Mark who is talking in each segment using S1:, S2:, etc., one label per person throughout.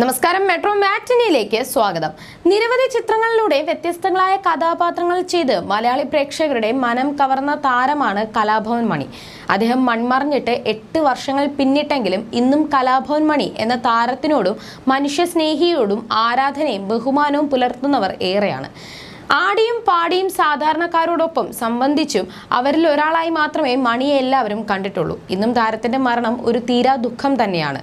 S1: നമസ്കാരം. മെട്രോ മാറ്റിനിയിലേക്ക് സ്വാഗതം. നിരവധി ചിത്രങ്ങളിലൂടെ വ്യത്യസ്തങ്ങളായ കഥാപാത്രങ്ങൾ ചെയ്ത് മലയാളി പ്രേക്ഷകരുടെ മനം കവർന്ന താരമാണ് കലാഭവൻ മണി. അദ്ദേഹം മൺമറിഞ്ഞിട്ട് എട്ട് വർഷങ്ങൾ പിന്നിട്ടെങ്കിലും ഇന്നും കലാഭവൻ മണി എന്ന താരത്തിനോടും മനുഷ്യസ്നേഹിയോടും ആരാധനയും ബഹുമാനവും പുലർത്തുന്നവർ ഏറെയാണ്. ആടിയും പാടിയും സാധാരണക്കാരോടൊപ്പം സംബന്ധിച്ചും അവരിൽ ഒരാളായി മാത്രമേ മണിയെ എല്ലാവരും കണ്ടിട്ടുള്ളൂ. ഇന്നും താരത്തിന്റെ മരണം ഒരു തീരാ ദുഃഖം തന്നെയാണ്.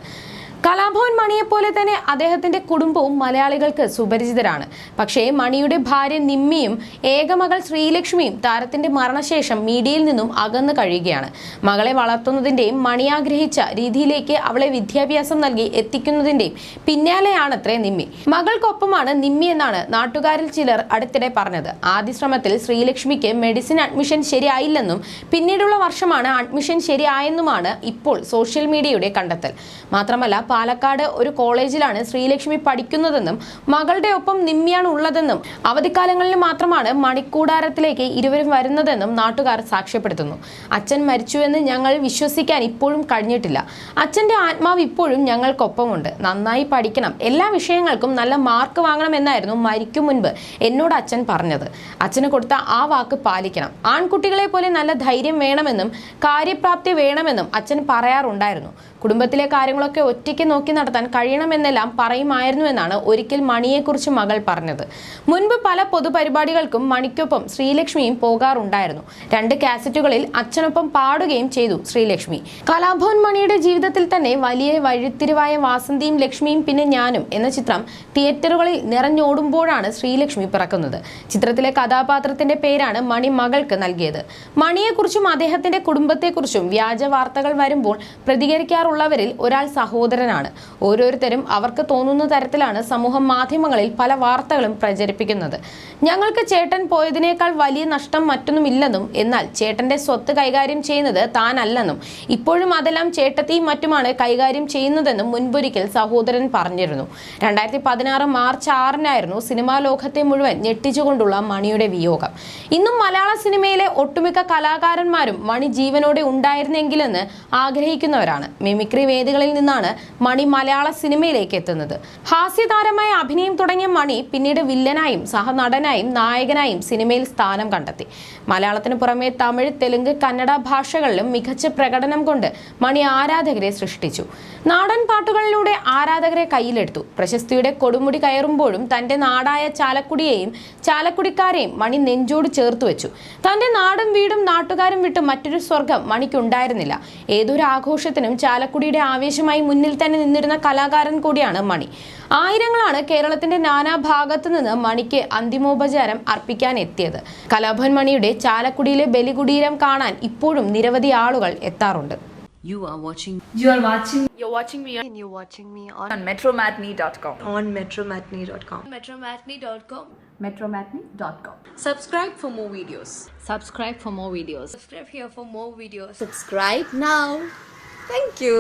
S1: കലാഭവൻ മണിയെപ്പോലെ തന്നെ അദ്ദേഹത്തിന്റെ കുടുംബവും മലയാളികൾക്ക് സുപരിചിതരാണ്. പക്ഷേ മണിയുടെ ഭാര്യ നിമ്മിയും ഏകമകൾ ശ്രീലക്ഷ്മിയും താരത്തിന്റെ മരണശേഷം മീഡിയയിൽ നിന്നും അകന്നു കഴിയുകയാണ്. മകളെ വളർത്തുന്നതിന്റെയും മണി ആഗ്രഹിച്ച രീതിയിലേക്ക് അവളെ വിദ്യാഭ്യാസം നൽകി എത്തിക്കുന്നതിന്റെയും പിന്നാലെയാണത്രേ നിമ്മി. മകൾക്കൊപ്പമാണ് നിമ്മി എന്നാണ് നാട്ടുകാരിൽ ചിലർ അടുത്തിടെ പറഞ്ഞത്. ആദ്യ ശ്രമത്തിൽ ശ്രീലക്ഷ്മിക്ക് മെഡിസിൻ അഡ്മിഷൻ ശരിയായില്ലെന്നും പിന്നീടുള്ള വർഷമാണ് അഡ്മിഷൻ ശരിയായെന്നുമാണ് ഇപ്പോൾ സോഷ്യൽ മീഡിയയുടെ കണ്ടെത്തൽ. മാത്രമല്ല പാലക്കാട് ഒരു കോളേജിലാണ് ശ്രീലക്ഷ്മി പഠിക്കുന്നതെന്നും മകളുടെ ഒപ്പം നിമ്മിയാണ് ഉള്ളതെന്നും അവധിക്കാലങ്ങളിൽ മാത്രമാണ് മണിക്കൂടാരത്തിലേക്ക് ഇരുവരും വരുന്നതെന്നും നാട്ടുകാർ സാക്ഷ്യപ്പെടുത്തുന്നു. അച്ഛൻ മരിച്ചുവെന്ന് ഞങ്ങൾ വിശ്വസിക്കാൻ ഇപ്പോഴും കഴിഞ്ഞിട്ടില്ല. അച്ഛന്റെ ആത്മാവ് ഇപ്പോഴും ഞങ്ങൾക്കൊപ്പമുണ്ട്. നന്നായി പഠിക്കണം. എല്ലാ വിഷയങ്ങൾക്കും നല്ല മാർക്ക് വാങ്ങണമെന്നായിരുന്നു മരിക്കും മുൻപ് എന്നോട് അച്ഛൻ പറഞ്ഞത്. അച്ഛന് കൊടുത്ത ആ വാക്ക് പാലിക്കണം. ആൺകുട്ടികളെ പോലെ നല്ല ധൈര്യം വേണമെന്നും കാര്യപ്രാപ്തി വേണമെന്നും അച്ഛൻ പറയാറുണ്ടായിരുന്നു. കുടുംബത്തിലെ കാര്യങ്ങളൊക്കെ ഒറ്റയ്ക്ക് നോക്കി നടത്താൻ കഴിയണമെന്നെല്ലാം പറയുമായിരുന്നുവെന്നാണ് ഒരിക്കൽ മണിയെക്കുറിച്ച് മകൾ പറഞ്ഞത്. മുൻപ് പല പൊതുപരിപാടികൾക്കും മണിക്കൊപ്പം ശ്രീലക്ഷ്മിയും പോകാറുണ്ടായിരുന്നു. രണ്ട് കാസറ്റുകളിൽ അച്ഛനൊപ്പം പാടുകയും ചെയ്തു ശ്രീലക്ഷ്മി. കലാഭവൻ മണിയുടെ ജീവിതത്തിൽ തന്നെ വലിയ വഴിത്തിരിവായ വാസന്തിയും ലക്ഷ്മിയും പിന്നെ ഞാനും എന്ന ചിത്രം തിയേറ്ററുകളിൽ നിറഞ്ഞോടുമ്പോഴാണ് ശ്രീലക്ഷ്മി പിറക്കുന്നത്. ചിത്രത്തിലെ കഥാപാത്രത്തിന്റെ പേരാണ് മണി മകൾക്ക് നൽകിയത്. മണിയെക്കുറിച്ചും അദ്ദേഹത്തിന്റെ കുടുംബത്തെക്കുറിച്ചും വ്യാജ വാർത്തകൾ വരുമ്പോൾ പ്രതികരിക്കാറുള്ളവരിൽ ഒരാൾ സഹോദരനാണ്. ഓരോരുത്തരും അവർക്ക് തോന്നുന്ന തരത്തിലാണ് സമൂഹ മാധ്യമങ്ങളിൽ പല വാർത്തകളും പ്രചരിപ്പിക്കുന്നത്. ഞങ്ങൾക്ക് ചേട്ടൻ പോയതിനേക്കാൾ വലിയ നഷ്ടം മറ്റൊന്നുമില്ലെന്നും എന്നാൽ ചേട്ടന്റെ സ്വത്ത് കൈകാര്യം ചെയ്യുന്നത് താനല്ലെന്നും ഇപ്പോഴും അതെല്ലാം ചേട്ടത്തിയും മറ്റുമാണ് കൈകാര്യം ചെയ്യുന്നതെന്നും മുൻപൊരിക്കൽ സഹോദരൻ പറഞ്ഞിരുന്നു. രണ്ടായിരത്തി പതിനാറ് മാർച്ച് ആറിനായിരുന്നു സിനിമാ ലോകത്തെ മുഴുവൻ ഞെട്ടിച്ചുകൊണ്ടുള്ള മണിയുടെ വിയോഗം. ഇന്നും മലയാള സിനിമയിലെ ഒട്ടുമിക്ക കലാകാരന്മാരും മണി ജീവനോടെ ഉണ്ടായിരുന്നെങ്കിലെന്ന് ആഗ്രഹിക്കുന്നവരാണ്. മിമിക്രി വേദികളിൽ നിന്നാണ് മണി മലയാള സിനിമയിലേക്ക് എത്തുന്നത്. ഹാസ്യതാരമായ അഭിനയം തുടങ്ങിയ മണി പിന്നീട് വില്ലനായും സഹനടനായും നായകനായും സിനിമയിൽ സ്ഥാനം കണ്ടെത്തി. മലയാളത്തിന് പുറമെ തമിഴ് തെലുങ്ക് കന്നഡ ഭാഷകളിലും മികച്ച പ്രകടനം കൊണ്ട് മണി ആരാധകരെ സൃഷ്ടിച്ചു. നാടൻ പാട്ടുകളിലൂടെ ആരാധകരെ കയ്യിലെടുത്തു. പ്രശസ്തിയുടെ കൊടുമുടി കയറുമ്പോഴും തന്റെ നാടായ ചാലക്കുടിയെയും ചാലക്കുടിക്കാരെയും മണി നെഞ്ചോട് ചേർത്ത് വെച്ചു. തന്റെ നാടും വീടും നാട്ടുകാരും വിട്ട് മറ്റൊരു സ്വർഗം മണിക്കുണ്ടായിരുന്നില്ല. ഏതൊരു ആഘോഷത്തിനും ചാലക്കുടിയുടെ ആവേശമായി മുന്നിൽ തന്നെ നിന്നിരുന്ന കലാകാരൻ കൂടിയാണ് മണി ആയിരങ്ങളാണ് കേരളത്തിന്റെ നാനാഭാഗത്തു നിന്ന് മണിക്ക് അന്തിമോപചാരം അർപ്പിക്കാൻ എത്തിയത് കലാഭൻ മണിയുടെ ചാലക്കുടിയിലെ ബലികുടീരം കാണാൻ ഇപ്പോഴും നിരവധി ആളുകൾ എത്താറുണ്ട്
S2: You are watching
S3: You are watching
S4: You're watching me and you're watching me on,
S3: on metromatney.com.
S4: on metromatney.com. Metromatney.com.
S3: Metromatney.com.
S4: Subscribe for more videos.
S2: subscribe for more videos
S4: Subscribe here for more videos.
S2: subscribe now
S4: Thank you.